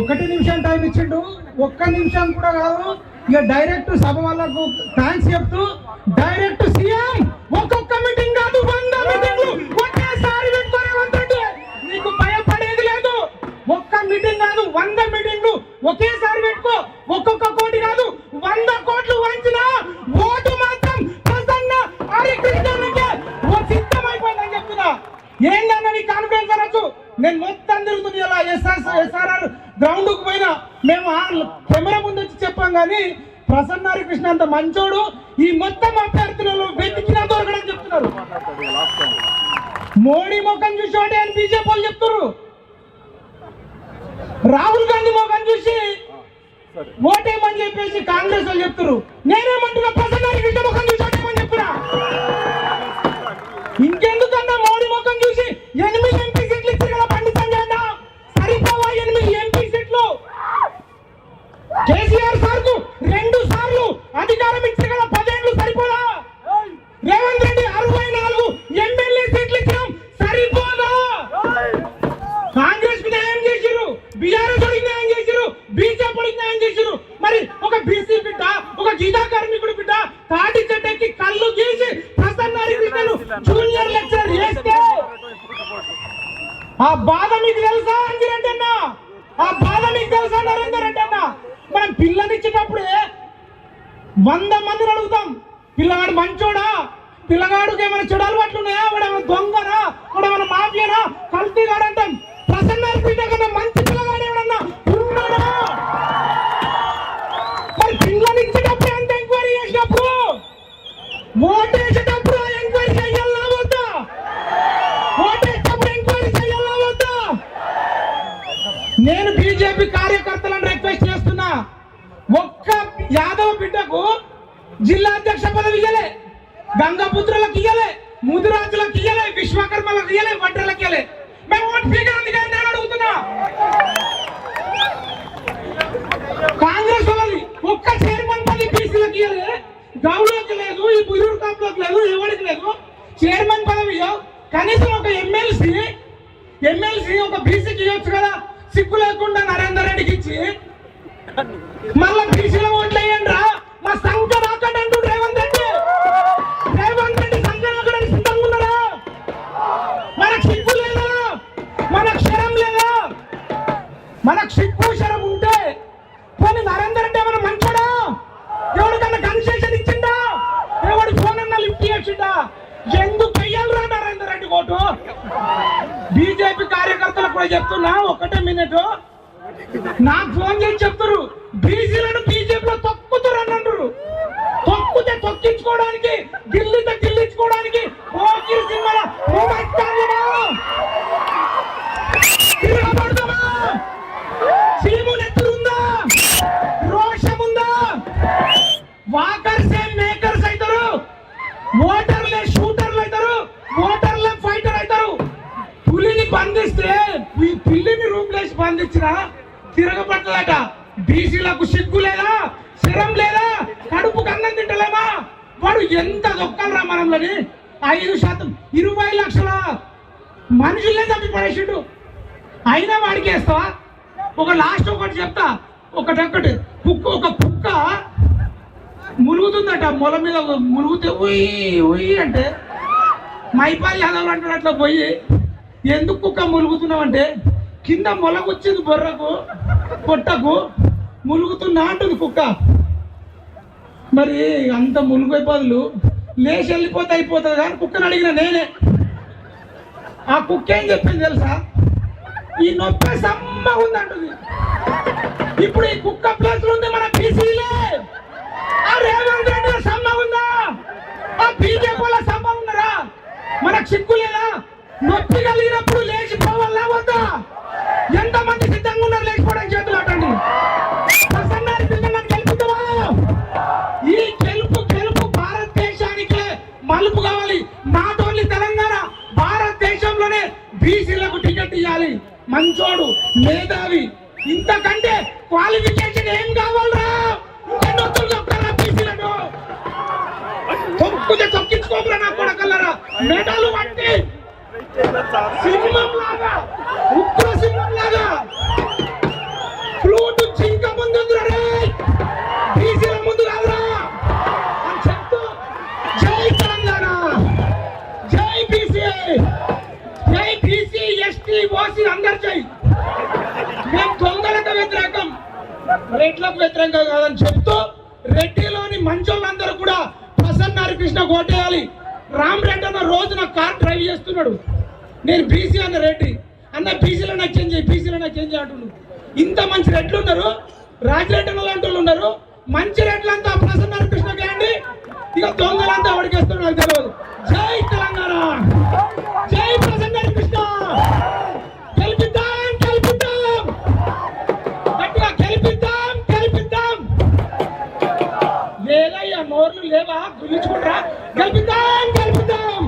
ఒకటి నిమిషం టైం ఇచ్చిండు. ఒక్క నిమిషం కూడా కాదు. ఇక డైరెక్ట్ సభ వాళ్ళకు థ్యాంక్స్ చెప్తూ డైరెక్ట్ సీఎం ఒక్కొక్క మీటింగ్ కాదు వంద మీటింగ్లు ఒకేసారి పెట్టుకునే నీకు భయపడేది లేదు. ఒక్క మీటింగ్ కాదు వంద మీటింగ్లు ఒకేసారి పెట్టుకో. ఒక్కొక్క కోటి కాదు వంద కోట్లు వంచిన ఓటు మాత్రం ప్రసన్న హరికృష్ణకే ఓ సిద్ధమైపోయిందని చెప్తున్నా. ఏందన్న నీ కాన్ఫిడెన్స్ అనొచ్చు? నేను మొత్తం తిరుగుతుంది ఇలా ఎస్ఆర్ ఎస్ఆర్ఆర్ గ్రౌండ్కు పోయినా మేము కెమెరా ముందు వచ్చి చెప్పాం కానీ ప్రసన్న హరికృష్ణ అంత మంచోడు. ఈ మొత్తం అభ్యర్థులలో వెతికినా దొరకడని చెప్తున్నారు. మోడీ ముఖం చూసి అని బీజేపీ వాళ్ళు చెప్తున్నారు. రాహుల్ గాంధీ ముఖం చూసి ఓటేమని చెప్పేసి కాంగ్రెస్ వాళ్ళు చెప్తున్నారు. నేనేమంటున్నా ప్రసన్న హరికృష్ణ ముఖం ఆ బాధ మీకు తెలుసా అంజిరెడ్డి అన్న ఆ బాధ మీకు తెలుసా నరేందర్ రెడ్డి అన్న మనం పిల్లనిచ్చేటప్పుడే వంద మందిని అడుగుతాం. పిల్లగాడు మంచోడా? పిల్లగాడికి ఏమైనా చెడు అలవాట్లున్నాయా? వాడు ఏమైనా దొంగనా? వాడు ఏమైనా మాఫియానా? కల్తీగాడా బిడ్డకు జిల్లా అధ్యక్ష పదవి ఇయ్యలే. గంగపుత్రులకు ఇయ్యలే. ముదిరాజులకు ఇయ్యలే. విశ్వకర్మలకు ఇయ్యలే. వడ్రలకు ఇయ్యలే. మేము ఓటు స్పీకర్ నేను అడుగుతున్నా. కాంగ్రెస్ వాళ్ళది. ఒక్క చైర్మన్ పదవి బీసీలకు ఇయ్యలే. గౌడకి లేదు ఈ బుజుర్గ్ కాపులకు లేదు ఎవరికి లేదు. చైర్మన్ పదవి కనీసం ఒక ఎమ్మెల్సీ ఎమ్మెల్సీ ఒక బీసీకి ఇవ్వచ్చు కదా. సిగ్గు లేకుండా నరేందర్ రెడ్డికి ఇచ్చి మళ్ళా బీసీలో ఓట్లు వేయండి రా. మా రేవంత్ రెడ్డి. రేవంత్ రెడ్డి సిద్ధంగా మనకు సిగ్గు లేదా? మనకు శరం లేదా? మనకు సిగ్గు శరం ఉంటే పోనీ నరేందర్ రెడ్డి ఏమైనా మంచోడా? ఎవరికన్నా కన్సెషన్ ఇచ్చిందా ఎవడి ఫోన్ అన్నా లిఫ్ట్ చేసిందా ఎందుకు వెయ్యాలరా నరేందర్ రెడ్డి కోటు? బీజేపీ కార్యకర్తలకు కూడా చెప్తున్నా ఒకటే మినిట్ నాకు ఫోన్ చేసి చెప్తారు. బీసీల వాకర్సే మేకర్స్ అవుతారు ఓటర్లే షూటర్లు అవుతారు ఓటర్లే ఫైటర్ అవుతారు పులిని బంధిస్తే ఈ పిల్లిని రూపులేసి లేసి బంధించిన తిరగబట్టలట బీసీలకు సిగ్గు లేదా? శరం లేదా? కడుపు కన్నం తింటలేమా? వాడు ఎంత దొక్కలరా మనంలోని? ఐదు శాతం ఇరవై లక్షల మనుషులే తప్పి పడేసిండు అయినా వాడికి వేస్తావా? ఒక లాస్ట్ ఒకటి చెప్తా. ఒకటొక్కటి కుక్క ఒక కుక్క మునుగుతుందట మొల మీద ములుగుతే ఉయ్ ఉయ్ అంటే మైపాల్ యాదవ్ అంటాడు అట్లా పోయి. ఎందుకు కుక్క ములుగుతున్నావంటే? కింద మొలకొచ్చింది బొర్రకు పొట్టకు మునుగుతున్నా అంటుంది కుక్క. మరి అంత ములుగు బదులు లేచి వెళ్ళిపోతే అయిపోతుంది కానీ కుక్కని అడిగిన నేనే. ఆ కుక్క ఏం చెప్పింది తెలుసా? ఈ నొప్పి సమ్మగా ఉందంటుంది. ఇప్పుడు ఈ కుక్క ప్లేస్ ఉంది మన బీసీలే. ఆ రేవంత్ రెడ్డి సమ్మ ఉందా? ఆ బీజేపీ వాళ్ళ సమ్మ ఉన్నారా? మనకు సిగ్గు లేదా? నొప్పి కలిగినప్పుడు లేచిపోవాలా వద్దా? ఎంతమంది సిద్ధంగా ఉన్నారు లేచిపోవడానికి చేతులు అట్టండి. ఈ గెలుపు గెలుపు భారతదేశానికే మలుపు కావాలి. నాట్ ఓన్లీ తెలంగాణ భారతదేశంలోనే బీసీలకు ఇవ్వాలి మంచోడు మేధావి. ఇంతకంటే క్వాలిఫికేషన్ ఏం కావాలరా? ఇంకెన్ని వస్తువులు నా కొడకల్లరా. మెడలు సింహం లాగా. ఉగ్ర సింహం లాగా. రెడ్లకు వ్యతిరేకంగా కాదని చెప్తూ రెడ్డిలోని మంచోళ్ళందరూ కూడా ప్రసన్న హరికృష్ణ కోటేయాలి. రామ్ రెడ్డి అన్న రోజు నా కార్ డ్రైవ్ చేస్తున్నాడు. నేను బీసీ అన్న రెడ్డి. అన్న బీసీలో నాకు చేంజ్ చేయి బీసీలో నాకు చేంజ్ అంటున్నాడు ఇంత మంచి రెడ్లు ఉన్నారు రాజిరెడ్డి అన్న లాంటి వాళ్ళు ఉన్నారు మంచి రెడ్లంతా ప్రసన్న హరికృష్ణ అండి. ఇక దొంగలంతా అడిగేస్తున్నారు నాకు తెలియదు. జై తెలంగాణ! జై పిలుచుకుంటారా గెలిపిద్దాం గెలిపిద్దాం!